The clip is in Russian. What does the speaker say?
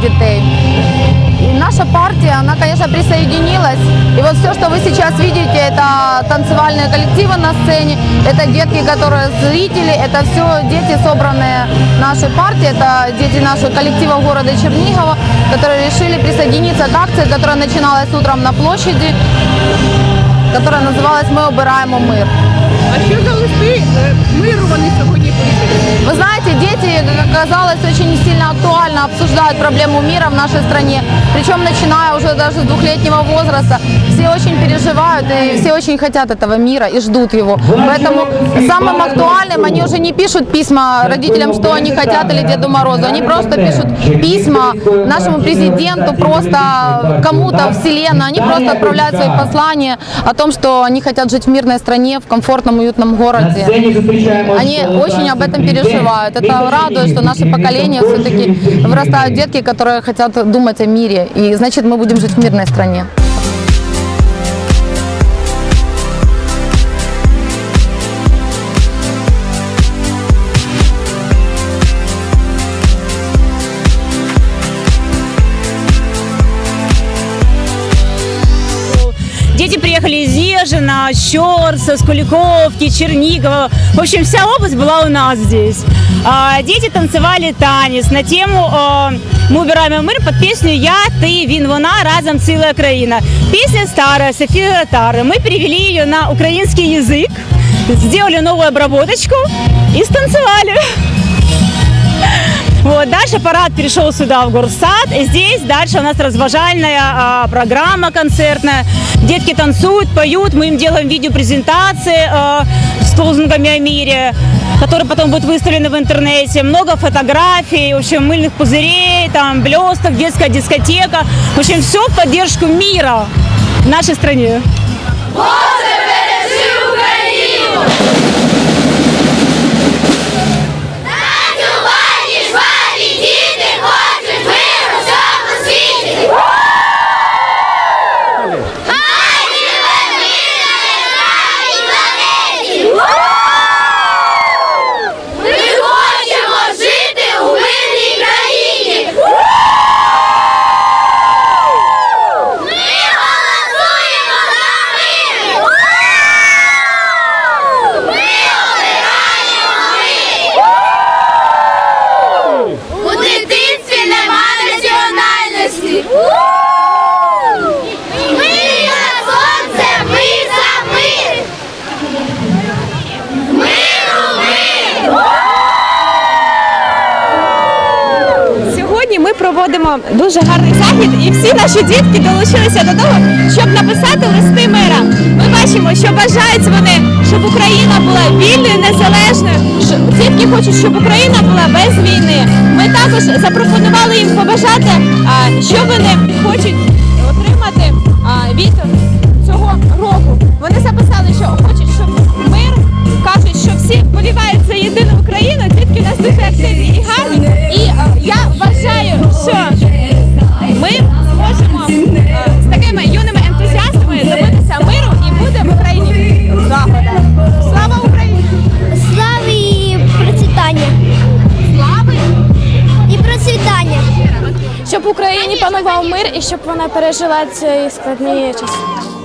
детей. И наша партия, она, конечно, присоединилась. И вот все, что вы сейчас видите, это танцевальные коллективы на сцене, это детки, которые зрители, это все дети, собранные нашей партии, это дети нашего коллектива города Чернигова, которые решили присоединиться к акции, которая начиналась утром на площади, которая называлась «Мы обираємо мир». А що за листи миру вони сьогодні? Вы знаете, дети, как оказалось, очень сильно актуально обсуждают проблему мира в нашей стране. Причем начиная уже даже с двухлетнего возраста. Все очень переживают и все очень хотят этого мира и ждут его. Поэтому самым актуальным они уже не пишут письма родителям, что они хотят или Деду Морозу. Они просто пишут письма нашему президенту, просто кому-то, вселенной. Они просто отправляют свои послания о том, что они хотят жить в мирной стране, в комфортном, уютном городе. Они очень об этом переживают. Это радует, что наше поколение все-таки вырастают детки, которые хотят думать о мире. И значит, мы будем жить в мирной стране. Дети приехали из Ежина, Щерса, с Куликовки, Чернигова. В общем, вся область была у нас здесь. А, Дети танцевали танец на тему а, «Мы убираем мир» под песню «Я, ты, він, вона, разом целая країна». Песня старая, София Ротары. Мы перевели ее на украинский язык, сделали новую обработочку и станцевали. Вот, дальше парад перешел сюда, в горсад. И здесь дальше у нас разважальная а, программа концертная. Детки танцуют, поют. Мы им делаем видеопрезентации а, с лозунгами о мире, которые потом будут выставлены в интернете. Много фотографий, в общем, мыльных пузырей, там, блесток, детская дискотека. В общем, все в поддержку мира в нашей стране. Танцювальні проводимо дуже гарний захід, і всі наші дітки долучилися до того, щоб написати листи мира. Ми бачимо, що бажають вони, щоб Україна була вільною, незалежною. Дітки хочуть, щоб Україна була без війни. Ми також запропонували їм побажати, що вони хочуть отримати від цього року. Вони записали, що хочуть, Україні панував мир і щоб вона пережила ці складні часи.